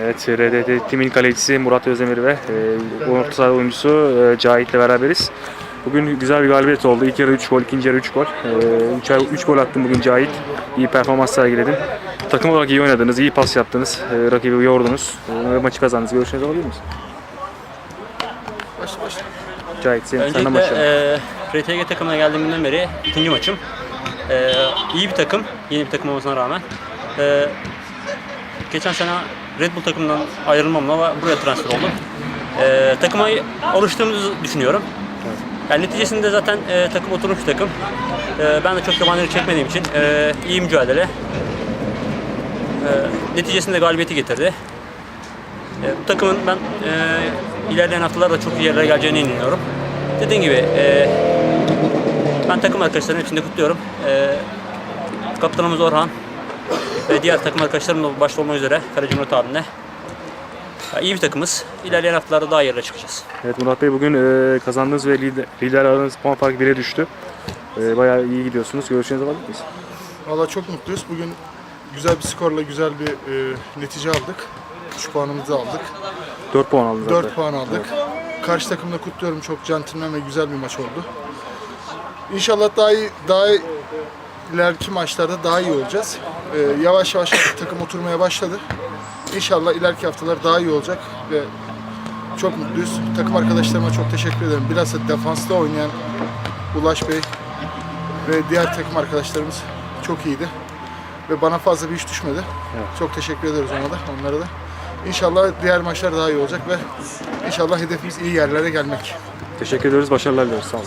Evet, RDT timin kalecisi Murat Özdemir ve e, orta saha oyuncusu e, Cahit'le beraberiz. Bugün güzel bir galibiyet oldu. İlk yarı 3 gol, ikinci yarı 3 gol. 3 gol attın bugün Cahit. İyi performans sergiledin. Takım olarak iyi oynadınız, iyi pas yaptınız. E, rakibi yordunuz. E, maçı kazandınız. Görüşlerinizi alabilir miyiz? Başla başla. Cahit, senin, senden Öncelikle başlayalım. e, RTG takımına geldiğimden beri ikinci maçım. E, iyi bir takım, yeni bir takım olmasına rağmen. E, geçen sene Red Bull takımından ayrılmamla buraya transfer oldum. E, takıma alıştığımızı düşünüyorum. Yani neticesinde zaten e, takım oturmuş bir takım. E, ben de çok yabancılık çekmediğim için e, iyi mücadele. E, neticesinde galibiyeti getirdi. E, bu takımın ben e, ilerleyen haftalarda çok iyi yerlere geleceğine inanıyorum. Dediğim gibi e, ben takım arkadaşlarımın hepsini kutluyorum. E, kaptanımız Orhan ve diğer takım arkadaşlarım da başta olmak üzere Kaleci Murat abimle. Ya, iyi bir takımız. İlerleyen haftalarda daha iyi yerlere çıkacağız. Evet Murat Bey bugün e, kazandınız ve lider, lider aranız puan farkı 1'e düştü. E, bayağı iyi gidiyorsunuz. Görüşlerinizi alabilir miyiz? Valla çok mutluyuz. Bugün güzel bir skorla güzel bir e, netice aldık. 3 puanımızı aldık. 4 puan aldınız 4 zaten. puan aldık. Karşı takımda kutluyorum. Çok centilmen ve güzel bir maç oldu. İnşallah daha iyi, daha iyi- ileriki maçlarda daha iyi olacağız. E, yavaş yavaş takım oturmaya başladı. İnşallah ileriki haftalar daha iyi olacak ve çok mutluyuz. Takım arkadaşlarıma çok teşekkür ederim. Bilhassa defansta oynayan Ulaş Bey ve diğer takım arkadaşlarımız çok iyiydi. Ve bana fazla bir iş düşmedi. Çok teşekkür ederiz ona da, onlara da. İnşallah diğer maçlar daha iyi olacak ve inşallah hedefimiz iyi yerlere gelmek. Teşekkür ediyoruz. Başarılar diliyoruz. Sağ olun.